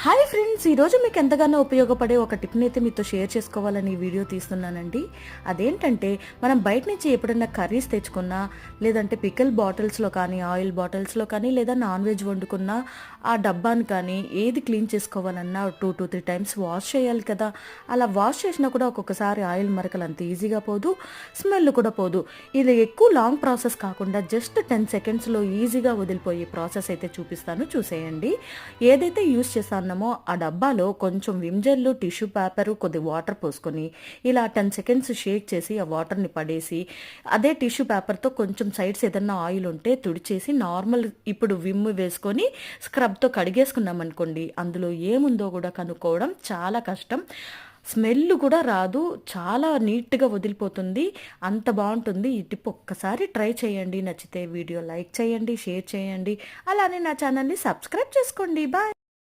Hi friends ఈరోజు మీకు ఎంతగానో ఉపయోగపడే ఒక టిప్ని అయితే మీతో షేర్ చేసుకోవాలని ఈ వీడియో తీస్తున్నానండి. అదేంటంటే మనం బయట నుంచి ఎప్పుడైనా కర్రీస్ తెచ్చుకున్నా లేదంటే పికల్ బాటిల్స్లో కానీ ఆయిల్ బాటిల్స్లో కానీ లేదా నాన్ వెజ్ వండుకున్నా ఆ డబ్బాని కానీ ఏది క్లీన్ చేసుకోవాలన్నా two two three times wash చేయాలి కదా. అలా వాష్ చేసినా కూడా ఒక్కొక్కసారి ఆయిల్ మరకలు అంత ఈజీగా పోదు స్మెల్ కూడా పోదు. ఇది ఎక్కువ లాంగ్ ప్రాసెస్ కాకుండా జస్ట్ టెన్ సెకండ్స్లో ఈజీగా వదిలిపోయే ప్రాసెస్ అయితే చూపిస్తాను చూసేయండి. ఏదైతే యూస్ చేస్తామో ఆ డబ్బాలో కొంచెం విమ్జెల్లు టిష్యూ పేపర్ కొద్ది వాటర్ పోసుకొని ఇలా టెన్ సెకండ్స్ షేక్ చేసి ఆ వాటర్ని పడేసి అదే టిష్యూ పేపర్తో కొంచెం సైడ్స్ ఏదన్నా ఆయిల్ ఉంటే తుడిచేసి నార్మల్ ఇప్పుడు విమ్ వేసుకొని స్క్రబ్తో కడిగేసుకున్నాం అనుకోండి అందులో ఏముందో కూడా కనుక్కోవడం చాలా కష్టం. స్మెల్ కూడా రాదు చాలా నీట్గా వదిలిపోతుంది అంత బాగుంటుంది. ఈ టిప్ ఒక్కసారి ట్రై చేయండి. నచ్చితే వీడియో లైక్ చేయండి షేర్ చేయండి. అలానే నా ఛానల్ని సబ్స్క్రైబ్ చేసుకోండి. బాయ్!